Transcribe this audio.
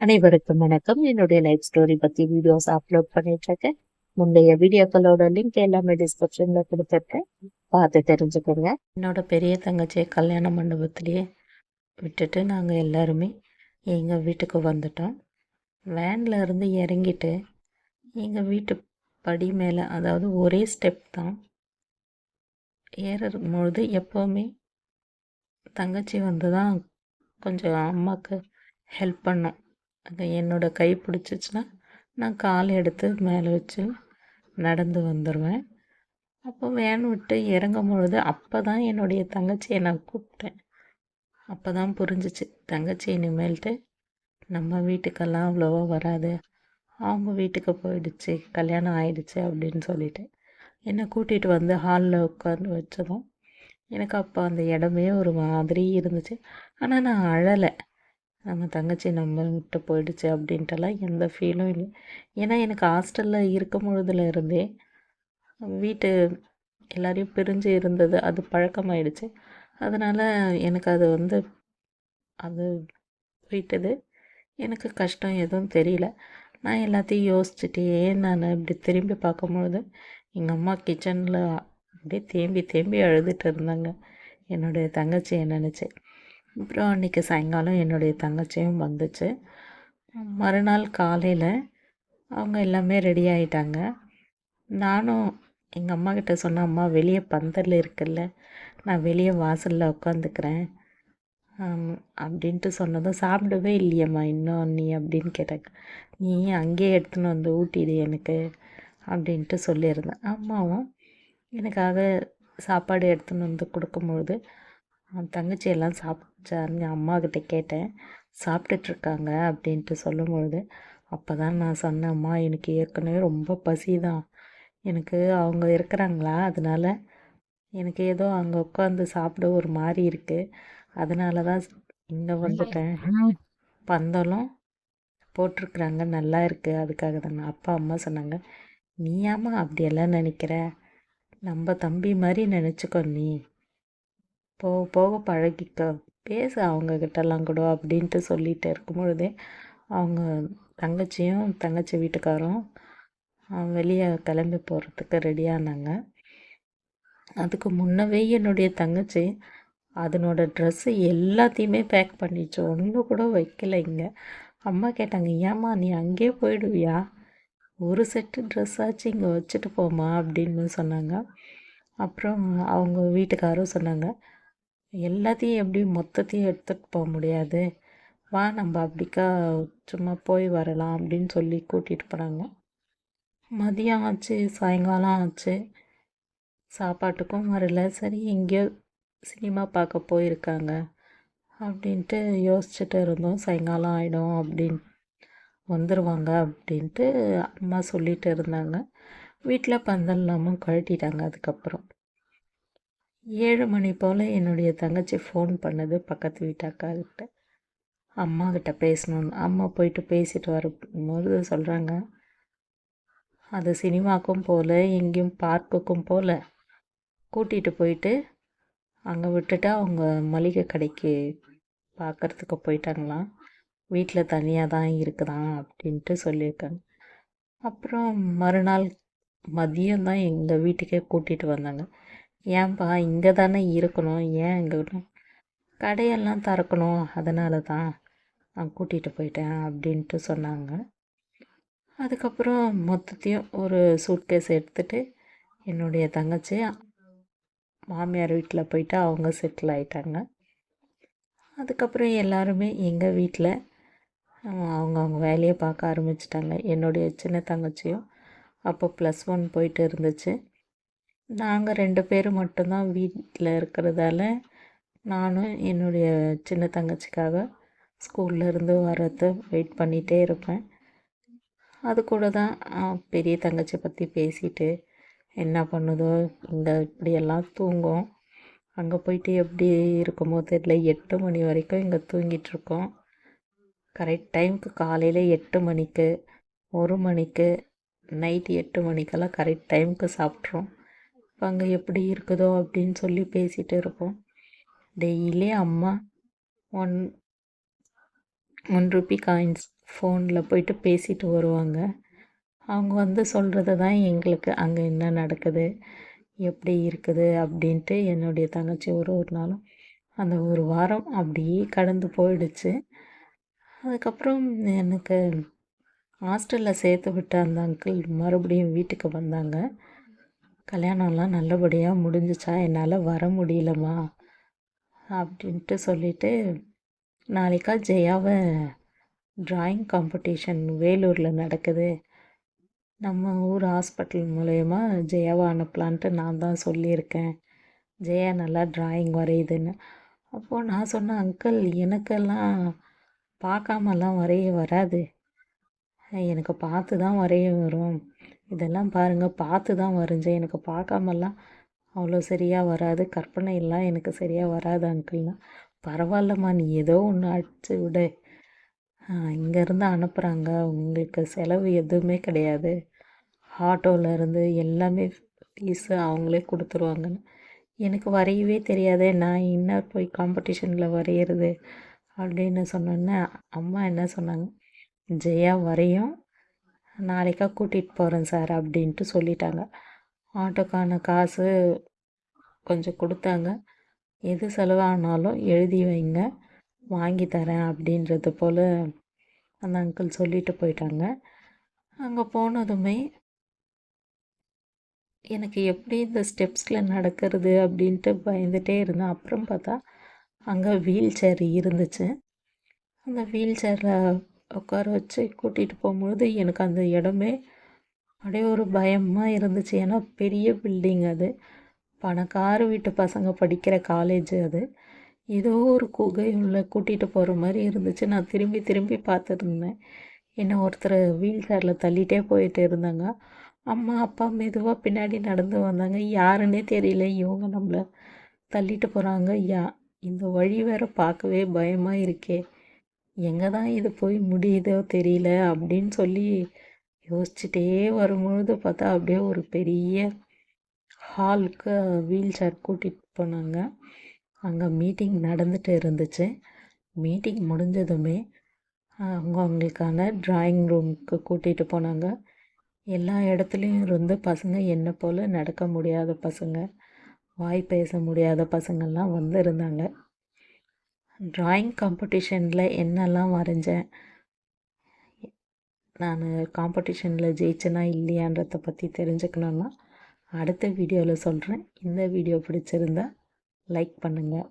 அனைவருக்கும் வணக்கம். என்னுடைய லைஃப் ஸ்டோரி பத்தி வீடியோஸ் அப்லோட் பண்ணிட்டு இருக்கேன் முந்தைய வீடியோக்களோட லிங்க் எல்லாமே டிஸ்கிரிப்ஷன்ல கொடுத்துருக்கேன். பார்த்து தெரிஞ்சுக்கோங்க. என்னோட பெரிய தங்கச்சியை கல்யாண மண்டபத்திலேயே விட்டுட்டு நாங்கள் எல்லாருமே எங்கள் வீட்டுக்கு வந்துட்டோம். வேன்ல இருந்து இறங்கிட்டு எங்கள் வீட்டு படி மேலே அதாவது ஒரே ஸ்டெப் தான். ஏறும் பொழுது எப்போவுமே தங்கச்சி வந்து தான் கொஞ்சம் அம்மாவுக்கு ஹெல்ப் பண்ணோம். அங்கே என்னோட கை பிடிச்சிச்சின்னா நான் கால் எடுத்து மேலே வச்சு நடந்து வந்துடுவேன் அப்போ வேன் விட்டு இறங்கும் பொழுது அப்போ தான் என்னுடைய தங்கச்சியை நான் கூப்பிட்டேன். அப்போ தான் புரிஞ்சிச்சு தங்கச்சி இனிமேல்ட்டு நம்ம வீட்டுக்கெல்லாம் அவ்வளோவா வராது. அவங்க வீட்டுக்கு போயிடுச்சு கல்யாணம் ஆயிடுச்சு அப்படின்னு சொல்லிட்டு என்னை கூட்டிகிட்டு வந்து ஹாலில் உட்காந்து வச்சதும் எனக்கு அப்போ அந்த இடமே ஒரு மாதிரி இருந்துச்சு. ஆனால் நான் அழலை. நம்ம தங்கச்சி நம்ம விட்டு போயிடுச்சு அப்படின்ட்டுலாம் எந்த ஃபீலும் இல்லை. ஏன்னா எனக்கு ஹாஸ்டலில் இருக்கும் பொழுதுல இருந்தே வீட்டு எல்லாரையும் பிரிஞ்சு இருந்தது. அது பழக்கமாயிடுச்சு. அதனால் எனக்கு அது வந்து அது போயிட்டது. எனக்கு கஷ்டம் எதுவும் தெரியல. நான் எல்லாத்தையும் யோசிச்சுட்டே நான் இப்படி திரும்பி பார்க்கும்பொழுது எங்கள் அம்மா கிச்சனில் அப்படியே தேம்பி தேம்பி அழுதுட்டு இருந்தாங்க. என்னுடைய தங்கச்சியை நினச்சி. அப்புறம் அன்றைக்கி சாயங்காலம் என்னுடைய தங்கச்சியும் வந்துச்சு. மறுநாள் காலையில் அவங்க எல்லாமே ரெடி ஆகிட்டாங்க நானும் எங்கள் அம்மா கிட்ட சொன்ன அம்மா வெளியே பந்தல் இருக்குல்ல நான் வெளியே வாசலில் உட்காந்துக்கிறேன் அப்படின்ட்டு சொன்னதும் சாப்பிடவே இல்லையம்மா இன்னும் நீ? அப்படின்னு கேட்டாங்க. நீ அங்கேயே எடுத்துன்னு வந்து ஊட்டிடு எனக்கு அப்படின்ட்டு சொல்லியிருந்தேன். அம்மாவும் எனக்காக சாப்பாடு எடுத்துன்னு வந்து கொடுக்கும்பொழுது தங்கச்சி எல்லாம் சாப்பிட்டாருன்னு அம்மாக்கிட்ட கேட்டேன். சாப்பிட்டுட்ருக்காங்க அப்படின்ட்டு சொல்லும்பொழுது அப்போ தான் நான் சொன்னேன் அம்மா எனக்கு ஏற்கனவே ரொம்ப பசி தான். எனக்கு அவங்க இருக்கிறாங்களா? அதனால் எனக்கு ஏதோ அங்கே உட்காந்து சாப்பிட ஒரு மாதிரி இருக்குது அதனால தான் இங்கே வந்துட்டேன். பந்தலும் போட்டிருக்குறாங்க. நல்லா இருக்குது அதுக்காக தாங்க அப்பா அம்மா சொன்னாங்க நீயாம்மா அப்படியெல்லாம் நினைக்கிற? நம்ம தம்பி மாதிரி நினச்சிக்கோ நீ. போக போக பழகிக்க. பேசு அவங்கக்கிட்டலாம் கூட அப்படின்ட்டு சொல்லிகிட்டு இருக்கும் பொழுதே அவங்க தங்கச்சியும் தங்கச்சி வீட்டுக்காரும் வெளியே கிளம்பி போகிறதுக்கு ரெடியானாங்க அதுக்கு முன்னவே என்னுடைய தங்கச்சி அதனோட ட்ரெஸ்ஸு எல்லாத்தையுமே பேக் பண்ணிச்சு. ஒன்று கூட வைக்கல இங்கே. அம்மா கேட்டாங்க ஏம்மா நீ அங்கேயே போயிடுவியா? ஒரு செட்டு ட்ரெஸ் ஆச்சு இங்கே வச்சுட்டு போமா அப்படின்னு சொன்னாங்க. அப்புறம் அவங்க வீட்டுக்காரும் சொன்னாங்க எல்லாத்தையும் எப்படி மொத்தத்தையும் எடுத்துகிட்டு போக முடியாது. வா நம்ம அப்படிக்கா சும்மா போய் வரலாம் அப்படின்னு சொல்லி கூட்டிகிட்டு போனாங்க. மதியம் ஆச்சு சாயங்காலம் ஆச்சு. சாப்பாட்டுக்கும் வரல. சரி எங்கேயோ சினிமா பார்க்க போயிருக்காங்க அப்படின்ட்டு யோசிச்சுட்டு இருந்தோம். சாயங்காலம் ஆகிடும் அப்படின்னு. வந்துடுவாங்க அப்படின்ட்டு அம்மா சொல்லிகிட்டு இருந்தாங்க. வீட்டில் பந்தல் இல்லாமல் கழட்டிட்டாங்க அதுக்கப்புறம். ஏழு மணி போல் என்னுடைய தங்கச்சி ஃபோன் பண்ணது பக்கத்து வீட்டாக்காக்கிட்ட அம்மா கிட்ட பேசணும்னு. அம்மா போயிட்டு பேசிட்டு வரும்போது சொல்கிறாங்க அது சினிமாக்கும் போகல எங்கேயும் பார்க்குக்கும் போகல கூட்டிகிட்டு போயிட்டு அங்கே விட்டுட்டு அவங்க மளிகை கடைக்கு பார்க்குறதுக்கு போயிட்டாங்களாம். வீட்டில் தனியாக தான் இருக்குதான் அப்படின்ட்டு சொல்லியிருக்காங்க. அப்புறம் மறுநாள் மதியம் தான் எங்கள் வீட்டுக்கே கூட்டிகிட்டு வந்தாங்க. ஏன்பா இங்கே தானே இருக்கணும்? ஏன் இங்கே கடையெல்லாம் திறக்கணும் அதனால தான் நான் கூட்டிகிட்டு போயிட்டேன் அப்படின்ட்டு சொன்னாங்க. அதுக்கப்புறம் மொத்தத்தையும் ஒரு சூட்கேஸ் எடுத்துகிட்டு என்னுடைய தங்கச்சி மாமியார் வீட்டில் போயிட்டு அவங்க செட்டில் ஆயிட்டாங்க. அதுக்கப்புறம் எல்லாருமே எங்கள் வீட்டில் அவங்க அவங்க வேலையை பார்க்க ஆரம்பிச்சிட்டாங்க. என்னுடைய சின்ன தங்கச்சியும் அப்போ ப்ளஸ் ஒன் போயிட்டு இருந்துச்சு. நாங்கள் ரெண்டு பேரும் மட்டும்தான் வீட்டில் இருக்கிறதால நானும் என்னுடைய சின்ன தங்கச்சிக்காக ஸ்கூல்லேருந்து வர்றது வெயிட் பண்ணிகிட்டே இருப்பேன். அது கூட தான் பெரிய தங்கச்சி பற்றி பேசிட்டு என்ன பண்ணுதோ இங்கே இப்படியெல்லாம் தூங்கும் அங்கே போயிட்டு எப்படி இருக்குமோ தெரியல. எட்டு மணி வரைக்கும் இங்கே தூங்கிட்டுருக்கோம் கரெக்ட் டைமுக்கு காலையில் எட்டு மணிக்கு ஒரு மணிக்கு நைட்டு எட்டு மணிக்கெல்லாம் கரெக்ட் டைமுக்கு சாப்பிட்றோம் அங்கே எப்படி இருக்குதோ அப்படின்னு சொல்லி பேசிகிட்டு இருப்போம். டெய்லி அம்மா ஒன் ஒன் ருபி காயின்ஸ் ஃபோனில் போயிட்டு பேசிட்டு வருவாங்க. அவங்க வந்து சொல்கிறது தான் எங்களுக்கு. அங்கே என்ன நடக்குது? எப்படி இருக்குது? அப்படின்ட்டு என்னுடைய தங்கச்சி ஒரு ஒரு நாளும் அந்த ஒரு வாரம் அப்படியே கடந்து போயிடுச்சு. அதுக்கப்புறம் எனக்கு ஹாஸ்டலில் சேர்த்து விட்ட அந்த அங்கிள் மறுபடியும் வீட்டுக்கு வந்தாங்க. கல்யாணம்லாம் நல்லபடியாக முடிஞ்சிச்சா? என்னால் வர முடியலம்மா. அப்படின்ட்டு சொல்லிவிட்டு நாளைக்கா ஜெயாவை ட்ராயிங் காம்படிஷன் வேலூரில் நடக்குது. நம்ம ஊர் ஹாஸ்பிட்டல் மூலயமா ஜெயாவை அனுப்பலான்ட்டு நான் தான் சொல்லியிருக்கேன். ஜெயா நல்லா ட்ராயிங் வரையுதுன்னு. அப்போது நான் சொன்னேன் அங்கிள் எனக்கெல்லாம் பார்க்காமலாம் வரைய வராது. எனக்கு பார்த்து தான் வரைய வரும். இதெல்லாம் பாருங்கள் பார்த்து தான் வரைஞ்சேன். எனக்கு பார்க்காமலாம் அவ்வளோ சரியாக வராது. கற்பனை எல்லாம் எனக்கு சரியாக வராது அங்கிள்னா. பரவாயில்லம்மா நீ ஏதோ ஒன்று அடிச்சு விடு. இங்கேருந்து அனுப்புகிறாங்க உங்களுக்கு செலவு எதுவுமே கிடையாது. ஆட்டோவிலேருந்து எல்லாமே ஃபீஸு அவங்களே கொடுத்துருவாங்கன்னு. எனக்கு வரையவே தெரியாதே நான் இன்னும் போய் காம்படிஷனில் வரைகிறது அப்படின்னு சொன்னோன்னே அம்மா என்ன சொன்னாங்க? ஜெயா வரையும் நாளைக்கா கூட்டிகிட்டு போகிறேன் சார் அப்படின்ட்டு சொல்லிட்டாங்க. ஆட்டோக்கான காசு கொஞ்சம் கொடுத்தாங்க. எது செலவானாலும் எழுதி வைங்க வாங்கி தரேன் அப்படின்றது போல் அந்த அங்கிள் சொல்லிட்டு போயிட்டாங்க. அங்கே போனதுமே எனக்கு எப்படி இந்த ஸ்டெப்ஸில் நடக்கிறது? அப்படின்ட்டு பயந்துகிட்டே இருந்தேன். அப்புறம் பார்த்தா அங்கே வீல் சேர் இருந்துச்சு. அந்த வீல் சேரில் உட்கார வச்சு கூட்டிகிட்டு போகும்பொழுது எனக்கு அந்த இடமே அப்படியே ஒரு பயமாக இருந்துச்சு. ஏன்னா பெரிய பில்டிங் அது. பணக்கார வீட்டு பசங்க படிக்கிற காலேஜ் அது. ஏதோ ஒரு குகை உள்ள கூட்டிகிட்டு போகிற மாதிரி இருந்துச்சு. நான் திரும்பி திரும்பி பார்த்துருந்தேன் என்ன ஒருத்தர் வீல் சேரில் தள்ளிகிட்டே போயிட்டு இருந்தாங்க. அம்மா அப்பா மெதுவாக பின்னாடி நடந்து வந்தாங்க. யாருன்னே தெரியல. இவங்க நம்மளை தள்ளிட்டு போகிறாங்க யா இந்த வழி வேற பார்க்கவே பயமாக இருக்கே. எங்கே தான் இது போய் முடியுதோ தெரியல அப்படின்னு சொல்லி யோசிச்சுட்டே வரும்பொழுது பார்த்தா அப்படியே ஒரு பெரிய ஹாலுக்கு வீல் சேர் கூட்டிகிட்டு போனாங்க. அங்கே மீட்டிங் நடந்துட்டு இருந்துச்சு. மீட்டிங் முடிஞ்சதுமே அவங்க அவங்களுக்கான ட்ராயிங் ரூமுக்கு கூட்டிகிட்டு போனாங்க. எல்லா இடத்துலையும் இருந்து பசங்க என்னை போல் நடக்க முடியாத பசங்க வாய் பேச முடியாத பசங்கள்லாம் வந்து இருந்தாங்க ட்ராயிங் காம்படிஷனில் என்னெல்லாம் வரைஞ்சேன்? நான் காம்படிஷனில் ஜெயிச்சேனா இல்லையான்றத பற்றி தெரிஞ்சுக்கணுன்னா அடுத்த வீடியோவில் சொல்கிறேன் இந்த வீடியோ பிடிச்சிருந்தா லைக் பண்ணுங்கள்